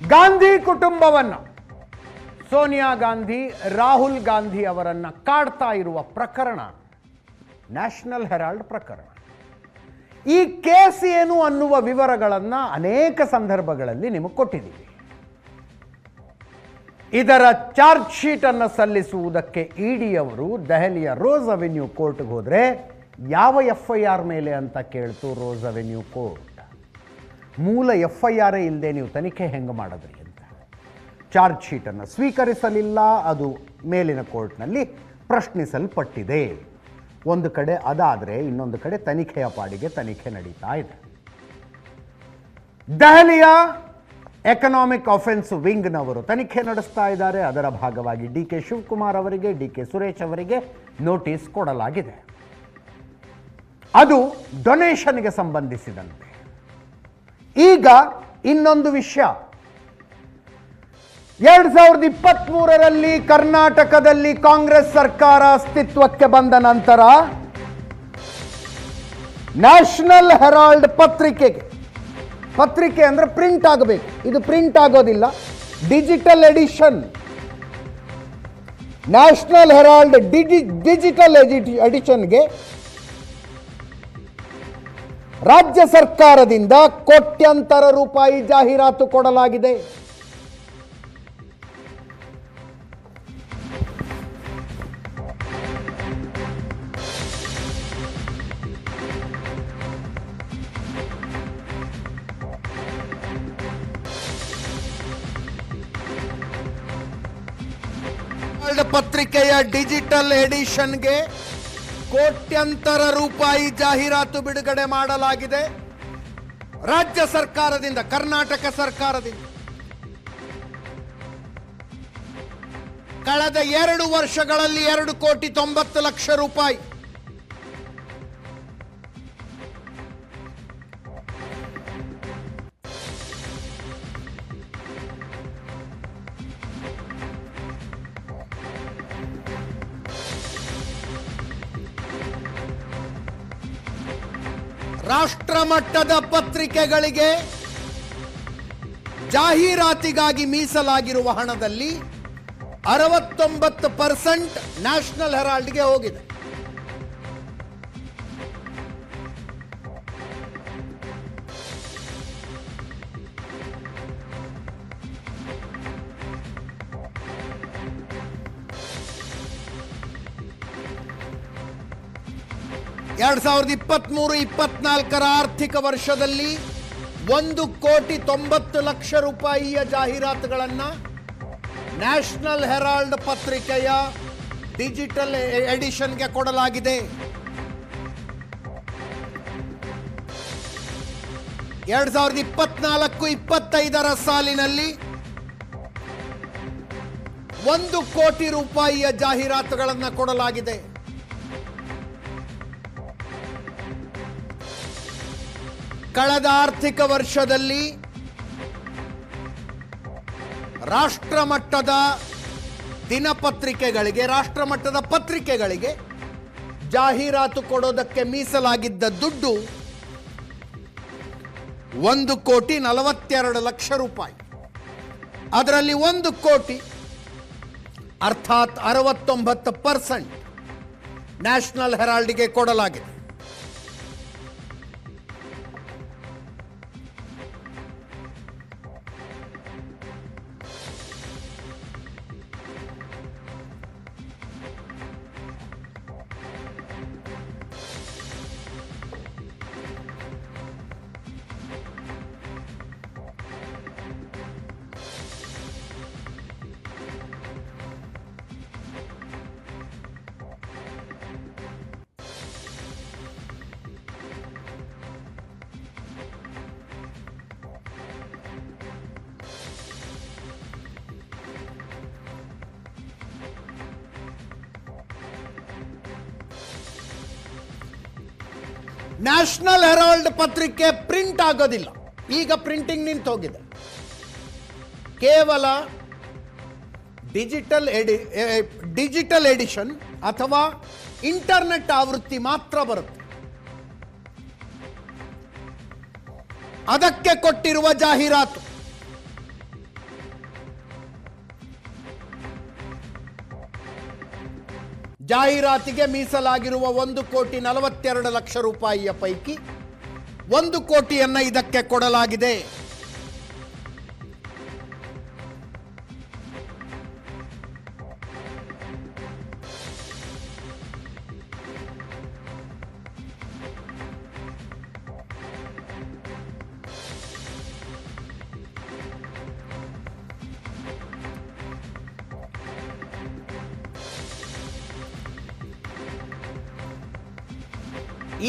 ಗಾಂಧಿ ಕುಟುಂಬವನ್ನು, ಸೋನಿಯಾ ಗಾಂಧಿ, ರಾಹುಲ್ ಗಾಂಧಿ ಅವರನ್ನು ಕಾಡ್ತಾ ಇರುವ ಪ್ರಕರಣ, ನ್ಯಾಷನಲ್ ಹೆರಾಲ್ಡ್ ಪ್ರಕರಣ. ಈ ಕೇಸ್ ಏನು ಅನ್ನುವ ವಿವರಗಳನ್ನು ಅನೇಕ ಸಂದರ್ಭಗಳಲ್ಲಿ ನಿಮಗೆ ಕೊಟ್ಟಿದ್ದೀವಿ. ಇದರ ಚಾರ್ಜ್ ಶೀಟ್ ಅನ್ನು ಸಲ್ಲಿಸುವುದಕ್ಕೆ ಇಡಿ ಅವರು ದೆಹಲಿಯ ರೋಸ್ ಅವೆನ್ಯೂ ಕೋರ್ಟ್ಗೆ ಹೋದರೆ, ಯಾವ ಎಫ್ ಐ ಆರ್ ಮೇಲೆ ಅಂತ ಕೇಳ್ತು ರೋಸ್ ಅವೆನ್ಯೂ ಕೋರ್ಟ್? ಮೂಲ ಎಫ್ ಐ ಆರೇ ಇಲ್ಲದೆ ನೀವು ತನಿಖೆ ಹೆಂಗೆ ಮಾಡಿದ್ರಿ ಅಂತ ಚಾರ್ಜ್ ಶೀಟನ್ನು ಸ್ವೀಕರಿಸಲಿಲ್ಲ, ಅದು ಮೇಲಿನ ಕೋರ್ಟ್ನಲ್ಲಿ ಪ್ರಶ್ನಿಸಲ್ಪಟ್ಟಿದೆ. ಒಂದು ಕಡೆ ಅದಾದರೆ ಇನ್ನೊಂದು ಕಡೆ ತನಿಖೆಯ ಪಾಡಿಗೆ ತನಿಖೆ ನಡೀತಾ ಇದೆ. ದೆಹಲಿಯ ಎಕನಾಮಿಕ್ ಅಫೆನ್ಸ್ ವಿಂಗ್ನವರು ತನಿಖೆ ನಡೆಸ್ತಾ ಇದ್ದಾರೆ. ಅದರ ಭಾಗವಾಗಿ ಡಿ ಕೆ ಶಿವಕುಮಾರ್ ಅವರಿಗೆ, ಡಿ ಕೆ ಸುರೇಶ್ ಅವರಿಗೆ ನೋಟಿಸ್ ಕೊಡಲಾಗಿದೆ. ಅದು ಡೊನೇಷನ್ಗೆ ಸಂಬಂಧಿಸಿದಂತೆ. ಈಗ ಇನ್ನೊಂದು ವಿಷಯ. ಎರಡ್ ಸಾವಿರದ ಇಪ್ಪತ್ತ್ ಮೂರರಲ್ಲಿ ಕರ್ನಾಟಕದಲ್ಲಿ ಕಾಂಗ್ರೆಸ್ ಸರ್ಕಾರ ಅಸ್ತಿತ್ವಕ್ಕೆ ಬಂದ ನಂತರ ನ್ಯಾಷನಲ್ ಹೆರಾಲ್ಡ್ ಪತ್ರಿಕೆಗೆ, ಪತ್ರಿಕೆ ಅಂದ್ರೆ ಪ್ರಿಂಟ್ ಆಗಬೇಕು. ಇದು ಪ್ರಿಂಟ್ ಆಗೋದಿಲ್ಲ. Digital edition. National Herald digi, digital ಎಡಿಷನ್ಗೆ ರಾಜ್ಯ ಸರ್ಕಾರದಿಂದ ಕೋಟ್ಯಂತರ ರೂಪಾಯಿ ಜಾಹೀರಾತು ಕೊಡಲಾಗಿದೆ. ಪತ್ರಿಕೆಯ ಡಿಜಿಟಲ್ ಎಡಿಷನ್ಗೆ ಕೋಟ್ಯಂತರ ರೂಪಾಯಿ ಜಾಹೀರಾತು ಬಿಡುಗಡೆ ಮಾಡಲಾಗಿದೆ. ರಾಜ್ಯ ಸರ್ಕಾರದಿಂದ, ಕರ್ನಾಟಕ ಸರ್ಕಾರದಿಂದ. ಕಳೆದ ಎರಡು ವರ್ಷಗಳಲ್ಲಿ ಎರಡು ಕೋಟಿ ತೊಂಬತ್ತು ಲಕ್ಷ ರೂಪಾಯಿ. ರಾಷ್ಟ್ರ ಮಟ್ಟದ ಪತ್ರಿಕೆಗಳಿಗೆ ಜಾಹೀರಾತಿಗಾಗಿ ಮೀಸಲಾಗಿರುವ ಹಣದಲ್ಲಿ ಅರವತ್ತೊಂಬತ್ತು ಪರ್ಸೆಂಟ್ ನ್ಯಾಷನಲ್ ಹೆರಾಲ್ಡ್ಗೆ ಹೋಗಿದೆ. ಎರಡ್ ಸಾವಿರದ ಇಪ್ಪತ್ತ್ಮೂರು ಇಪ್ಪತ್ನಾಲ್ಕರ ಆರ್ಥಿಕ ವರ್ಷದಲ್ಲಿ ಒಂದು ಕೋಟಿ ತೊಂಬತ್ತು ಲಕ್ಷ ರೂಪಾಯಿಯ ಜಾಹೀರಾತುಗಳನ್ನು ನ್ಯಾಷನಲ್ ಹೆರಾಲ್ಡ್ ಪತ್ರಿಕೆಯ ಡಿಜಿಟಲ್ ಎಡಿಷನ್ಗೆ ಕೊಡಲಾಗಿದೆ. ಎರಡ್ ಸಾವಿರದ ಇಪ್ಪತ್ನಾಲ್ಕು, ಇಪ್ಪತ್ತೈದರ ಸಾಲಿನಲ್ಲಿ ಒಂದು ಕೋಟಿ ರೂಪಾಯಿಯ ಜಾಹೀರಾತುಗಳನ್ನು ಕೊಡಲಾಗಿದೆ. ಕಳೆದ ಆರ್ಥಿಕ ವರ್ಷದಲ್ಲಿ ರಾಷ್ಟ್ರ ಮಟ್ಟದ ದಿನಪತ್ರಿಕೆಗಳಿಗೆ ರಾಷ್ಟ್ರ ಮಟ್ಟದ ಪತ್ರಿಕೆಗಳಿಗೆ ಜಾಹೀರಾತು ಕೊಡೋದಕ್ಕೆ ಮೀಸಲಾಗಿದ್ದ ದುಡ್ಡು ಒಂದು ಕೋಟಿ ನಲವತ್ತೆರಡು ಲಕ್ಷ ರೂಪಾಯಿ. ಅದರಲ್ಲಿ ಒಂದು ಕೋಟಿ ಅರ್ಥಾತ್ ಅರವತ್ತೊಂಬತ್ತು ಪರ್ಸೆಂಟ್ ನ್ಯಾಷನಲ್ ಹೆರಾಲ್ಡ್ಗೆ ಕೊಡಲಾಗಿದೆ. ನ್ಯಾಷನಲ್ ಹೆರಾಲ್ಡ್ ಪತ್ರಿಕೆ ಪ್ರಿಂಟ್ ಆಗೋದಿಲ್ಲ. ಈಗ ಪ್ರಿಂಟಿಂಗ್ ನಿಂತು ಹೋಗಿದೆ ಕೇವಲ ಡಿಜಿಟಲ್ ಎಡಿ ಡಿಜಿಟಲ್ ಎಡಿಷನ್ ಅಥವಾ ಇಂಟರ್ನೆಟ್ ಆವೃತ್ತಿ ಮಾತ್ರ ಬರುತ್ತೆ. ಅದಕ್ಕೆ ಕೊಟ್ಟಿರುವ ಜಾಹೀರಾತು. ಜಾಹೀರಾತಿಗೆ ಮೀಸಲಾಗಿರುವ ಒಂದು ಕೋಟಿ ನಲವತ್ತೆರಡು ಲಕ್ಷ ರೂಪಾಯಿಯ ಪೈಕಿ ಒಂದು ಕೋಟಿಯನ್ನು ಇದಕ್ಕೆ ಕೊಡಲಾಗಿದೆ.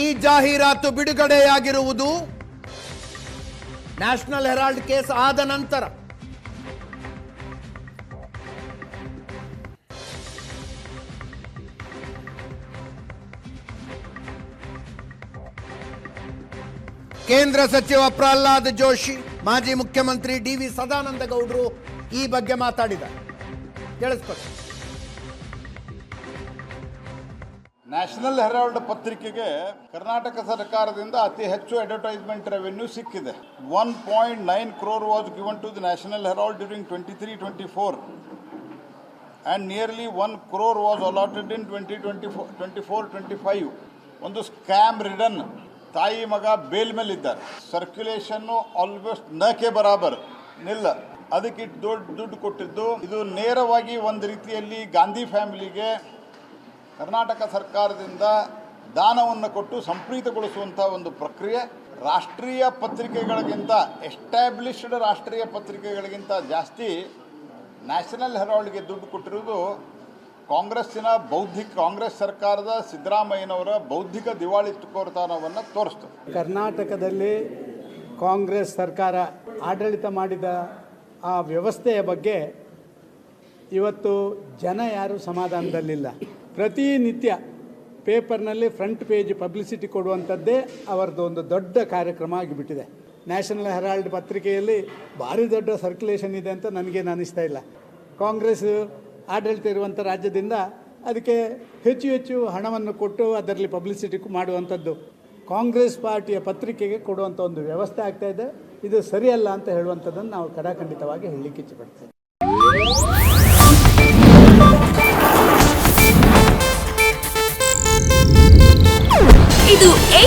ಈ ಜಾಹೀರಾತು ಬಿಡುಗಡೆಯಾಗಿರುವುದು ನ್ಯಾಷನಲ್ ಹೆರಾಲ್ಡ್ ಕೇಸ್ ಆದ ನಂತರ. ಕೇಂದ್ರ ಸಚಿವ ಪ್ರಹ್ಲಾದ್ ಜೋಶಿ, ಮಾಜಿ ಮುಖ್ಯಮಂತ್ರಿ ಡಿ ವಿ ಸದಾನಂದ ಗೌಡರು ಈ ಬಗ್ಗೆ ಮಾತಾಡಿದ್ದಾರೆ. ಕೇಳಿಸ್ಕೊಳ್ಳಿ ನ್ಯಾಷನಲ್ ಹೆರಾಲ್ಡ್ ಪತ್ರಿಕೆಗೆ ಕರ್ನಾಟಕ ಸರ್ಕಾರದಿಂದ ಅತಿ ಹೆಚ್ಚು ಅಡ್ವರ್ಟೈಸ್ಮೆಂಟ್ ರೆವೆನ್ಯೂ ಸಿಕ್ಕಿದೆ. One point nine crore was given to the National Herald during twenty three twenty four and nearly one crore was allotted in twenty twenty four twenty four twenty five ಒಂದು scam ridden ತಾಯಿ ಮಗ bale ಮೇಲಿದ್ದಾರೆ. ಸರ್ಕ್ಯುಲೇಷನ್ನು almost ನಕ್ಕೆ ಬರಾಬರ್ ನಿಲ್ಲ. ಅದಕ್ಕೆ ದೊಡ್ಡ ದುಡ್ಡು ಕೊಟ್ಟಿದ್ದು. ಇದು ನೇರವಾಗಿ ಒಂದು ರೀತಿಯಲ್ಲಿ ಗಾಂಧಿ ಫ್ಯಾಮಿಲಿಗೆ ಕರ್ನಾಟಕ ಸರ್ಕಾರದಿಂದ ದಾನವನ್ನು ಕೊಟ್ಟು ಸಂಪ್ರೀತಗೊಳಿಸುವಂಥ ಒಂದು ಪ್ರಕ್ರಿಯೆ, ರಾಷ್ಟ್ರೀಯ ಪತ್ರಿಕೆಗಳಿಗಿಂತ ಎಸ್ಟಾಬ್ಲಿಷ್ಡ್ ರಾಷ್ಟ್ರೀಯ ಪತ್ರಿಕೆಗಳಿಗಿಂತ ಜಾಸ್ತಿ ನ್ಯಾಷನಲ್ ಹೆರಾಲ್ಡ್ಗೆ ದುಡ್ಡು ಕೊಟ್ಟಿರುವುದು ಕಾಂಗ್ರೆಸ್ಸಿನ ಬೌದ್ಧಿಕ, ಕಾಂಗ್ರೆಸ್ ಸರ್ಕಾರದ ಸಿದ್ದರಾಮಯ್ಯನವರ ಬೌದ್ಧಿಕ ದಿವಾಳಿತನವನ್ನು ತೋರಿಸ್ತದೆ ಕರ್ನಾಟಕದಲ್ಲಿ ಕಾಂಗ್ರೆಸ್ ಸರ್ಕಾರ ಆಡಳಿತ ಮಾಡಿದ ಆ ವ್ಯವಸ್ಥೆಯ ಬಗ್ಗೆ ಇವತ್ತು ಜನ ಯಾರೂ ಸಮಾಧಾನದಲ್ಲಿಲ್ಲ. ಪ್ರತಿನಿತ್ಯ ಪೇಪರ್ನಲ್ಲಿ ಫ್ರಂಟ್ ಪೇಜ್ ಪಬ್ಲಿಸಿಟಿ ಕೊಡುವಂಥದ್ದೇ ಅವರದ್ದು ಒಂದು ದೊಡ್ಡ ಕಾರ್ಯಕ್ರಮ ಆಗಿಬಿಟ್ಟಿದೆ. ನ್ಯಾಷನಲ್ ಹೆರಾಲ್ಡ್ ಪತ್ರಿಕೆಯಲ್ಲಿ ಭಾರಿ ದೊಡ್ಡ ಸರ್ಕ್ಯುಲೇಷನ್ ಇದೆ ಅಂತ ನನಗೇನು ಅನ್ನಿಸ್ತಾ ಇಲ್ಲ. ಕಾಂಗ್ರೆಸ್ ಆಡಳಿತ ಇರುವಂಥ ರಾಜ್ಯದಿಂದ ಅದಕ್ಕೆ ಹೆಚ್ಚು ಹೆಚ್ಚು ಹಣವನ್ನು ಕೊಟ್ಟು ಅದರಲ್ಲಿ ಪಬ್ಲಿಸಿಟಿ ಮಾಡುವಂಥದ್ದು ಕಾಂಗ್ರೆಸ್ ಪಾರ್ಟಿಯ ಪತ್ರಿಕೆಗೆ ಕೊಡುವಂಥ ಒಂದು ವ್ಯವಸ್ಥೆ ಆಗ್ತಾ ಇದೆ. ಇದು ಸರಿಯಲ್ಲ ಅಂತ ಹೇಳುವಂಥದ್ದನ್ನು ನಾವು ಕಡಾಖಂಡಿತವಾಗಿ ಹೇಳಲಿಕ್ಕೆ ಇಚ್ಛೆಪಡ್ತೇವೆ.